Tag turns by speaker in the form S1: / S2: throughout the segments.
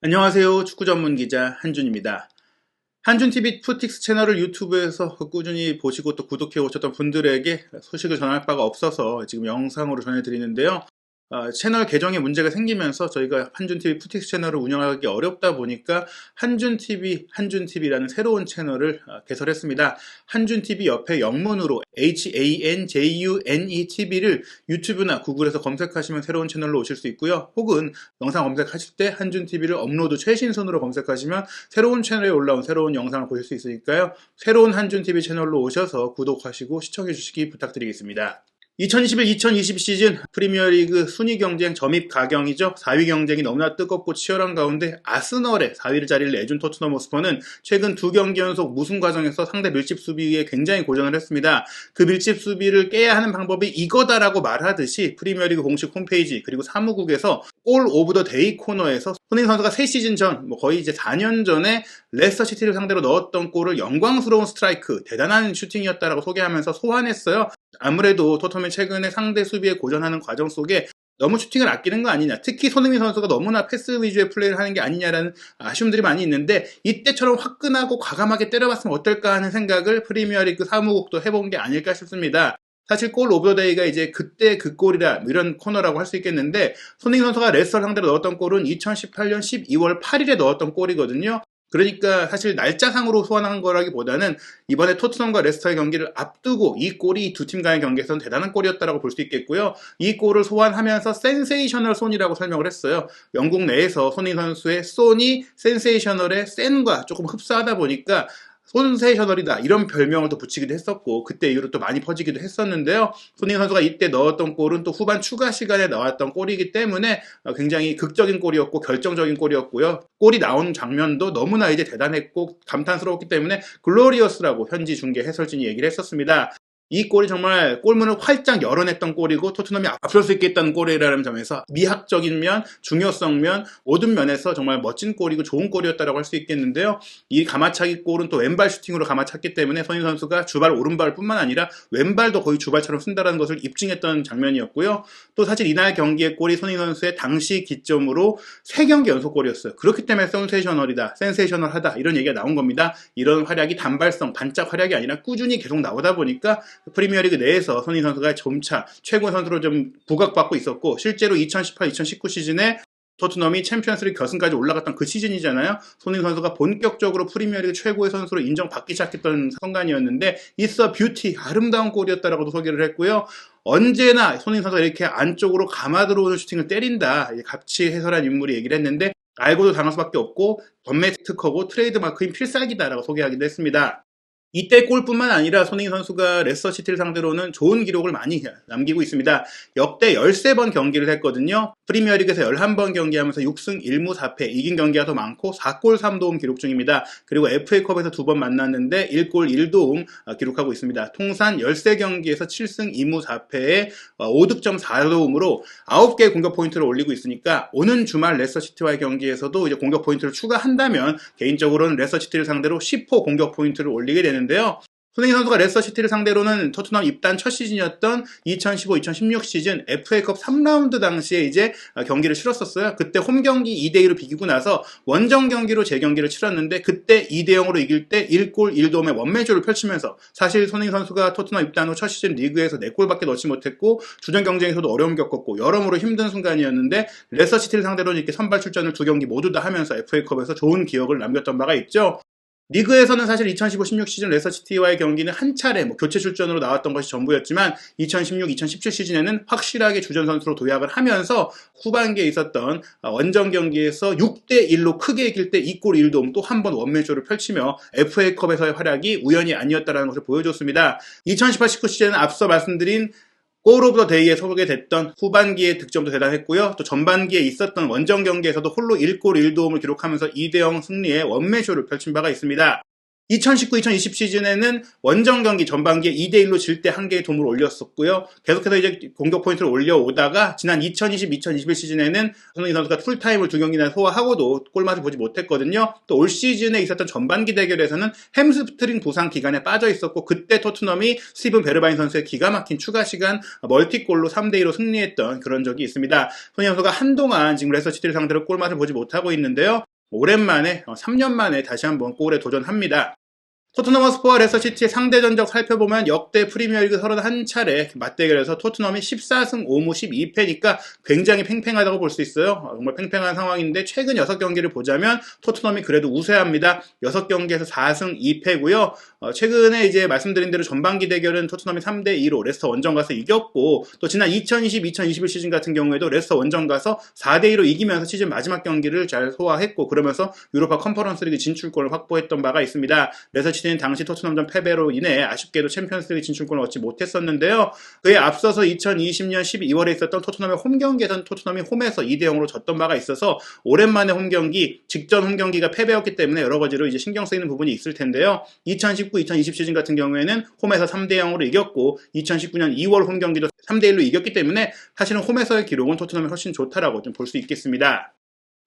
S1: 안녕하세요. 축구 전문 기자 한준입니다. 한준TV 푸틱스 채널을 유튜브에서 꾸준히 보시고 또 구독해 오셨던 분들에게 소식을 전할 바가 없어서 지금 영상으로 전해드리는데요. 어, 채널 개정에 문제가 생기면서 저희가 한준TV 푸틱스 채널을 운영하기 어렵다 보니까 한준TV, 한준TV라는 새로운 채널을 어, 개설했습니다. 한준TV 옆에 영문으로 H-A-N-J-U-N-E-TV를 유튜브나 구글에서 검색하시면 새로운 채널로 오실 수 있고요. 혹은 영상 검색하실 때 한준TV를 업로드 최신선으로 검색하시면 새로운 채널에 올라온 새로운 영상을 보실 수 있으니까요. 새로운 한준TV 채널로 오셔서 구독하시고 시청해 주시기 부탁드리겠습니다. 2021-2022 시즌 프리미어리그 순위 경쟁 점입 가경이죠. 4위 경쟁이 너무나 뜨겁고 치열한 가운데 아스널의 4위를 자리를 내준 토트넘 호스퍼는 최근 두 경기 연속 무승 과정에서 상대 밀집 수비에 굉장히 고전을 했습니다. 그 밀집 수비를 깨야 하는 방법이 이거다라고 말하듯이 프리미어리그 공식 홈페이지 그리고 사무국에서 올 오브 더 데이 코너에서 손흥민 선수가 3시즌 전, 뭐 거의 이제 4년 전에 레스터 시티를 상대로 넣었던 골을 영광스러운 스트라이크, 대단한 슈팅이었다라고 소개하면서 소환했어요. 아무래도 토트넘이 최근에 상대 수비에 고전하는 과정 속에 너무 슈팅을 아끼는 거 아니냐. 특히 손흥민 선수가 너무나 패스 위주의 플레이를 하는 게 아니냐라는 아쉬움들이 많이 있는데 이때처럼 화끈하고 과감하게 때려봤으면 어떨까 하는 생각을 프리미어리그 사무국도 해본 게 아닐까 싶습니다. 사실 골 오브 더 데이가 이제 그때 그 골이라 뭐 이런 코너라고 할 수 있겠는데 손흥민 선수가 레스터 상대로 넣었던 골은 2018년 12월 8일에 넣었던 골이거든요. 그러니까 사실 날짜상으로 소환한 거라기보다는 이번에 토트넘과 레스터의 경기를 앞두고 이 골이 두 팀 간의 경기에서는 대단한 골이었다고 볼 수 있겠고요. 이 골을 소환하면서 센세이셔널 손이라고 설명을 했어요. 영국 내에서 손흥민 선수의 손이 센세이셔널의 센과 조금 흡사하다 보니까 손세셔널이다 이런 별명을 또 붙이기도 했었고 그때 이후로 또 많이 퍼지기도 했었는데요. 손흥민 선수가 이때 넣었던 골은 또 후반 추가 시간에 나왔던 골이기 때문에 굉장히 극적인 골이었고 결정적인 골이었고요. 골이 나온 장면도 너무나 이제 대단했고 감탄스러웠기 때문에 글로리어스라고 현지 중계 해설진이 얘기를 했었습니다. 이 골이 정말 골문을 활짝 열어냈던 골이고 토트넘이 앞설 수 있겠다는 골이라는 점에서 미학적인 면, 중요성 면, 모든 면에서 정말 멋진 골이고 좋은 골이었다고 할 수 있겠는데요. 이 가마차기 골은 또 왼발 슈팅으로 가마찼기 때문에 손인 선수가 주발 오른발 뿐만 아니라 왼발도 거의 주발처럼 쓴다는 것을 입증했던 장면이었고요. 또 사실 이날 경기의 골이 손인 선수의 당시 기점으로 3경기 연속 골이었어요. 그렇기 때문에 센세이셔널이다, 센세이셔널하다 이런 얘기가 나온 겁니다. 이런 활약이 단발성, 반짝 활약이 아니라 꾸준히 계속 나오다 보니까 프리미어리그 내에서 손흥민 선수가 점차 최고 선수로 좀 부각받고 있었고 실제로 2018-2019 시즌에 토트넘이 챔피언스리그 결승까지 올라갔던 그 시즌이잖아요. 손흥민 선수가 본격적으로 프리미어리그 최고의 선수로 인정받기 시작했던 순간이었는데 있어 뷰티 아름다운 골이었다라고도 소개를 했고요. 언제나 손흥민 선수가 이렇게 안쪽으로 감아 들어오는 슈팅을 때린다. 같이 해설한 인물이 얘기를 했는데 알고도 당할 수밖에 없고 전매 특허고 트레이드 마크인 필살기다라고 소개하기도 했습니다. 이때 골뿐만 아니라 손흥민 선수가 레스터시티를 상대로는 좋은 기록을 많이 남기고 있습니다. 역대 13번 경기를 했거든요. 프리미어리그에서 11번 경기하면서 6승 1무 4패 이긴 경기가 더 많고 4골 3도움 기록 중입니다. 그리고 FA컵에서 두 번 만났는데 1골 1도움 어, 기록하고 있습니다. 통산 13경기에서 7승 2무 4패에 5득점 4도움으로 9개의 공격 포인트를 올리고 있으니까 오는 주말 레스터시티와의 경기에서도 이제 공격 포인트를 추가한다면 개인적으로는 레스터시티를 상대로 10호 공격 포인트를 올리게 되는 되는데요. 손흥민 선수가 레스터 시티를 상대로는 토트넘 입단 첫 시즌이었던 2015-2016 시즌 FA컵 3라운드 당시에 이제 경기를 치렀었어요. 그때 홈 경기 2대2로 비기고 나서 원정 경기로 재경기를 치렀는데 그때 2대 0으로 이길 때 1골 1도움의 원매조를 펼치면서 사실 손흥민 선수가 토트넘 입단 후 첫 시즌 리그에서 4골밖에 넣지 못했고 주전 경쟁에서도 어려움 겪었고 여러모로 힘든 순간이었는데 레스터 시티를 상대로는 이렇게 선발 출전을 두 경기 모두 다 하면서 FA컵에서 좋은 기억을 남겼던 바가 있죠. 리그에서는 사실 2015-16 시즌 레서시티와의 경기는 한 차례 뭐 교체 출전으로 나왔던 것이 전부였지만 2016-2017 시즌에는 확실하게 주전 선수로 도약을 하면서 후반기에 있었던 원정 경기에서 6대 1로 크게 이길 때 2골 1도움 또 한 번 원맨쇼를 펼치며 FA컵에서의 활약이 우연이 아니었다는 것을 보여줬습니다. 2018-19 시즌은 앞서 말씀드린 골 오브 더 데이에 서게 됐던 후반기의 득점도 대단했고요. 또 전반기에 있었던 원정 경기에서도 홀로 1골 1도움을 기록하면서 2대0 승리의 원매쇼를 펼친 바가 있습니다. 2019-2020 시즌에는 원정 경기 전반기에 2대1로 질 때 한 개의 도움을 올렸었고요. 계속해서 이제 공격 포인트를 올려오다가 지난 2020-2021 시즌에는 손흥민 선수가 풀타임을 두 경기나 소화하고도 골맛을 보지 못했거든요. 또 올 시즌에 있었던 전반기 대결에서는 햄스트링 부상 기간에 빠져 있었고 그때 토트넘이 스티븐 베르바인 선수의 기가 막힌 추가 시간 멀티골로 3대2로 승리했던 그런 적이 있습니다. 손흥민 선수가 한동안 지금 레스터시티를 상대로 골맛을 보지 못하고 있는데요. 오랜만에 3년 만에 다시 한번 골에 도전합니다. 토트넘 허스퍼와 레서시티의 상대 전적 살펴보면 역대 프리미어리그 31차례 맞대결에서 토트넘이 14승 5무 12패니까 굉장히 팽팽하다고 볼 수 있어요. 정말 팽팽한 상황인데 최근 6경기를 보자면 토트넘이 그래도 우세합니다. 6경기에서 4승 2패고요. 어, 최근에 이제 말씀드린 대로 전반기 대결은 토트넘이 3대 2로 레스터 원정 가서 이겼고 또 지난 2020-2021 시즌 같은 경우에도 레스터 원정 가서 4대 2로 이기면서 시즌 마지막 경기를 잘 소화했고 그러면서 유로파 컨퍼런스 리그 진출권을 확보했던 바가 있습니다. 레서시티 시즌 당시 토트넘전 패배로 인해 아쉽게도 챔피언스리그 진출권을 얻지 못했었는데요. 그에 앞서서 2020년 12월에 있었던 토트넘의 홈경기에서는 토트넘이 홈에서 2대 0으로 졌던 바가 있어서 오랜만에 홈경기, 직전 홈경기가 패배였기 때문에 여러 가지로 이제 신경 쓰이는 부분이 있을 텐데요. 2019-2020 시즌 같은 경우에는 홈에서 3대 0으로 이겼고 2019년 2월 홈경기도 3대 1로 이겼기 때문에 사실은 홈에서의 기록은 토트넘이 훨씬 좋다라고 좀 볼 수 있겠습니다.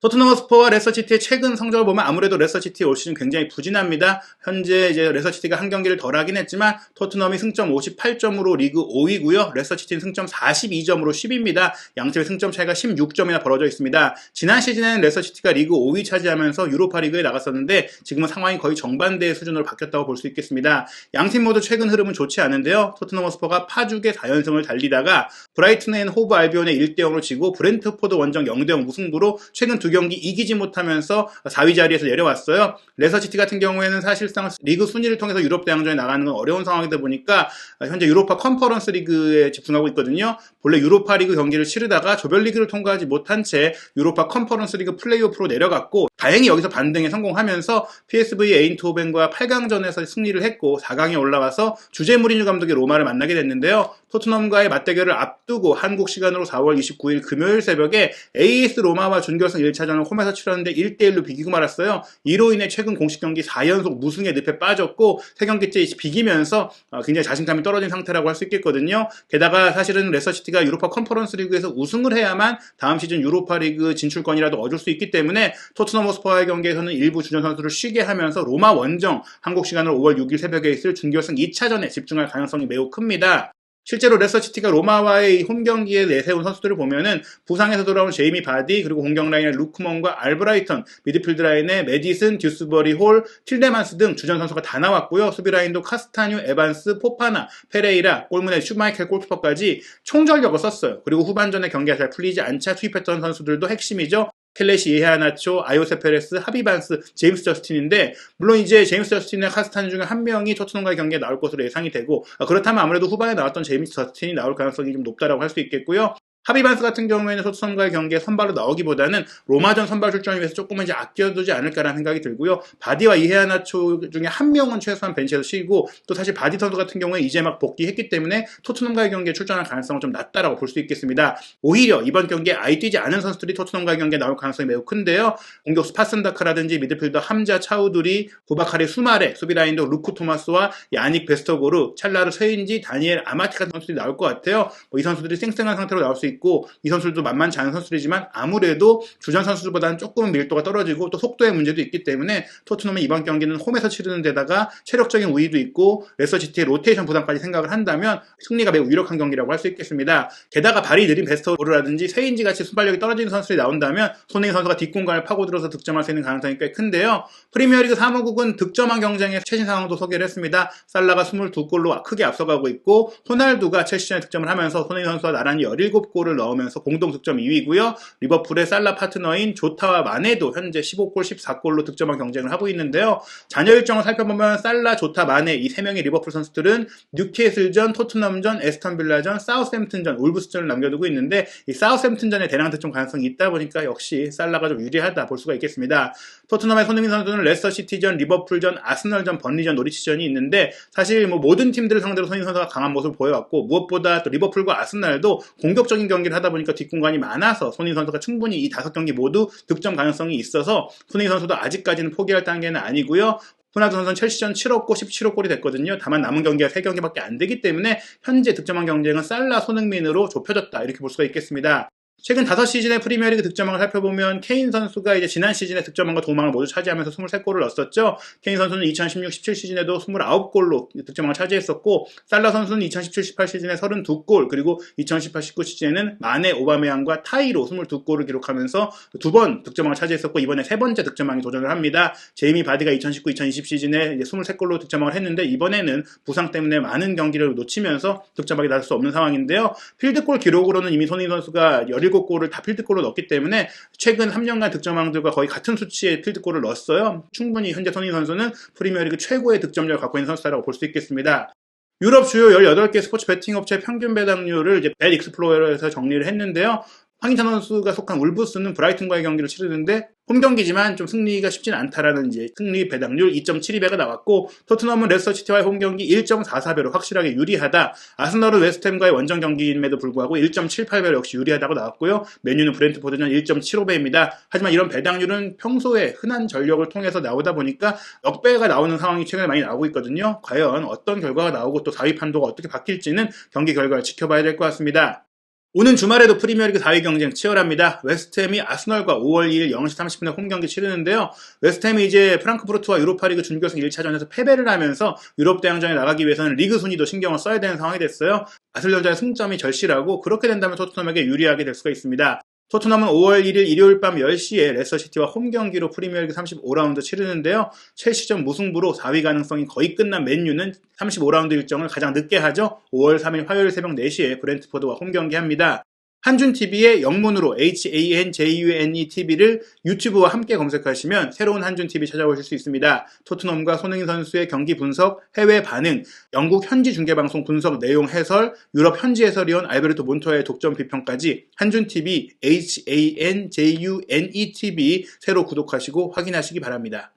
S1: 토트넘 허스퍼와 레서시티의 최근 성적을 보면 아무래도 레서시티 올 시즌 굉장히 부진합니다. 현재 이제 레서시티가 한 경기를 덜 하긴 했지만 토트넘이 승점 58점으로 리그 5위고요. 레서시티는 승점 42점으로 10위입니다. 양팀의 승점 차이가 16점이나 벌어져 있습니다. 지난 시즌에는 레서시티가 리그 5위 차지하면서 유로파 리그에 나갔었는데 지금은 상황이 거의 정반대의 수준으로 바뀌었다고 볼 수 있겠습니다. 양팀 모두 최근 흐름은 좋지 않은데요. 토트넘 허스퍼가 파죽의 4연승을 달리다가 브라이튼 앤 호브 알비온의 1대 0으로 지고 브렌트포드 원정 0대 0 무승부로 최근 두 경기 이기지 못하면서 4위 자리에서 내려왔어요. 레서시티 같은 경우에는 사실상 리그 순위를 통해서 유럽 대항전에 나가는 건 어려운 상황이다 보니까 현재 유로파 컨퍼런스 리그에 집중하고 있거든요. 본래 유로파 리그 경기를 치르다가 조별리그를 통과하지 못한 채 유로파 컨퍼런스 리그 플레이오프로 내려갔고 다행히 여기서 반등에 성공하면서 PSV 에인트호벤과 8강전에서 승리를 했고 4강에 올라와서 주제 무리뉴 감독의 로마를 만나게 됐는데요. 토트넘과의 맞대결을 앞두고 한국 시간으로 4월 29일 금요일 새벽에 AS 로마와 준결승 1차 전을 홈에서 치렀는데 1대1로 비기고 말았어요. 이로 인해 최근 공식 경기 4연속 무승의 늪에 빠졌고 3경기째 비기면서 어, 굉장히 자신감이 떨어진 상태라고 할 수 있겠거든요. 게다가 사실은 레서시티가 유로파 컨퍼런스 리그에서 우승을 해야만 다음 시즌 유로파 리그 진출권이라도 얻을 수 있기 때문에 토트넘 호스퍼와의 경기에서는 일부 주전 선수를 쉬게 하면서 로마 원정 한국 시간으로 5월 6일 새벽에 있을 준결승 2차전에 집중할 가능성이 매우 큽니다. 실제로 레서시티가 로마와의 홈 경기에 내세운 선수들을 보면은 부상에서 돌아온 제이미 바디 그리고 공격 라인의 루크먼과 알브라이턴 미드필드 라인의 메디슨, 듀스버리 홀, 틸데만스 등 주전 선수가 다 나왔고요. 수비 라인도 카스타뉴, 에반스, 포파나, 페레이라, 골문의 슈마이켈 골키퍼까지 총전력을 썼어요. 그리고 후반전에 경기가 잘 풀리지 않자 투입했던 선수들도 핵심이죠. 켈레시, 예하나초, 아요세 페레스, 하비반스, 제임스 저스틴인데 물론 이제 제임스 저스틴과 카스탄 중에 한 명이 토트넘과의 경기에 나올 것으로 예상이 되고 그렇다면 아무래도 후반에 나왔던 제임스 저스틴이 나올 가능성이 좀 높다라고 할 수 있겠고요. 하비반스 같은 경우에는 토트넘과의 경기에 선발로 나오기보다는 로마전 선발 출전을 위해서 조금은 이제 아껴두지 않을까라는 생각이 들고요. 바디와 이해아나초 중에 한 명은 최소한 벤치에서 쉬고 또 사실 바디 선수 같은 경우에 이제 막 복귀했기 때문에 토트넘과의 경기에 출전할 가능성은 좀 낮다라고 볼 수 있겠습니다. 오히려 이번 경기에 아이 뛰지 않은 선수들이 토트넘과의 경기에 나올 가능성이 매우 큰데요. 공격수 파슨다크라든지 미드필더 함자 차우두리, 부바카리 수마레, 수비 라인도 루크 토마스와 야닉 베스터고르, 찰라르 세인지, 다니엘 아마티 같은 선수들이 나올 것 같아요. 뭐 이 선수들이 쌩쌩한 상태로 나올 수 있고 이 선수들도 만만치 않은 선수들이지만 아무래도 주전 선수들보다는 조금은 밀도가 떨어지고 또 속도의 문제도 있기 때문에 토트넘은 이번 경기는 홈에서 치르는 데다가 체력적인 우위도 있고 레서시티의 로테이션 부담까지 생각을 한다면 승리가 매우 유력한 경기라고 할 수 있겠습니다. 게다가 발이 느린 베스터로라든지 세인지 같이 순발력이 떨어지는 선수들이 나온다면 손흥민 선수가 뒷공간을 파고들어서 득점할 수 있는 가능성이 꽤 큰데요. 프리미어리그 사무국은 득점왕 경쟁의 최신 상황도 소개를 했습니다. 살라가 22골로 크게 앞서가고 있고 호날두가 첼시전에 득점을 하면서 손흥민 선수와 나란히 17골 골을 넣으면서 공동 득점 2위고요. 리버풀의 살라 파트너인 조타와 마네도 현재 15골, 14골로 득점한 경쟁을 하고 있는데요. 잔여 일정을 살펴보면 살라, 조타, 마네 이 세 명의 리버풀 선수들은 뉴캐슬전, 토트넘전, 에스턴빌라전, 사우스햄튼전, 울브스전을 남겨두고 있는데 이 사우스햄튼전에 대량 득점 가능성이 있다 보니까 역시 살라가 좀 유리하다 볼 수가 있겠습니다. 토트넘의 손흥민 선수는 레스터시티전, 리버풀전, 아스널전, 번리전, 노리치전이 있는데 사실 뭐 모든 팀들을 상대로 손흥민 선수가 강한 모습을 보여왔고 무엇보다 또 리버풀과 아스날도 공격적인 경기를 하다 보니까 뒷공간이 많아서 손흥민 선수가 충분히 이 다섯 경기 모두 득점 가능성이 있어서 손흥민 선수도 아직까지는 포기할 단계는 아니고요. 호날두 선수는 첼시전 7억 골, 17억 골이 됐거든요. 다만 남은 경기가 3경기밖에 안 되기 때문에 현재 득점왕 경쟁은 살라, 손흥민으로 좁혀졌다. 이렇게 볼 수가 있겠습니다. 최근 5시즌의 프리미어리그 득점왕을 살펴보면 케인 선수가 이제 지난 시즌에 득점왕과 도망을 모두 차지하면서 23골을 넣었었죠. 케인 선수는 2016-17 시즌에도 29골로 득점왕을 차지했었고 살라 선수는 2017-18 시즌에 32골 그리고 2018-19 시즌에는 마네, 오바메양과 타이로 22골을 기록하면서 두 번 득점왕을 차지했었고 이번에 세 번째 득점왕에 도전을 합니다. 제이미 바디가 2019-2020 시즌에 23골로 득점왕을 했는데 이번에는 부상 때문에 많은 경기를 놓치면서 득점왕이 나설 수 없는 상황인데요. 필드골 기록으로는 이미 손흥민 선수가 17 골을 다 필드골로 넣었기 때문에 최근 3년간 득점왕들과 거의 같은 수치의 필드골을 넣었어요. 충분히 현재 손흥민 선수는 프리미어리그 최고의 득점력을 갖고 있는 선수다라고 볼 수 있겠습니다. 유럽 주요 18개 스포츠 베팅 업체 평균 배당률을 이제 bet 익스플로러에서 정리를 했는데요. 황희찬 선수가 속한 울브스는 브라이튼과의 경기를 치르는데 홈 경기지만 좀 승리가 쉽진 않다라는 이제 승리 배당률 2.72배가 나왔고 토트넘은 레스터 시티와의 홈 경기 1.44배로 확실하게 유리하다. 아스널은 웨스트햄과의 원정 경기임에도 불구하고 1.78배로 역시 유리하다고 나왔고요. 메뉴는 브렌트포드전 1.75배입니다. 하지만 이런 배당률은 평소에 흔한 전력을 통해서 나오다 보니까 역배가 나오는 상황이 최근에 많이 나오고 있거든요. 과연 어떤 결과가 나오고 또 4위 판도가 어떻게 바뀔지는 경기 결과를 지켜봐야 될 것 같습니다. 오는 주말에도 프리미어리그 4위 경쟁 치열합니다. 웨스트햄이 아스널과 5월 2일 0시 30분에 홈경기 치르는데요. 웨스트햄이 이제 프랑크푸르트와 유로파리그 준결승 1차전에서 패배를 하면서 유럽 대항전에 나가기 위해서는 리그 순위도 신경을 써야 되는 상황이 됐어요. 아슬전자의 승점이 절실하고 그렇게 된다면 토트넘에게 유리하게 될 수가 있습니다. 토트넘은 5월 1일 일요일 밤 10시에 레스터시티와 홈경기로 프리미어리그 35라운드 치르는데요. 첼시전 무승부로 4위 가능성이 거의 끝난 맨유는 35라운드 일정을 가장 늦게 하죠. 5월 3일 화요일 새벽 4시에 브렌트포드와 홈경기 합니다. 한준TV의 영문으로 HANJUNE TV를 유튜브와 함께 검색하시면 새로운 한준TV 찾아오실 수 있습니다. 토트넘과 손흥민 선수의 경기 분석, 해외 반응, 영국 현지 중계방송 분석 내용 해설, 유럽 현지 해설위원 알베르토 몬토의 독점 비평까지 한준TV HANJUNE TV 새로 구독하시고 확인하시기 바랍니다.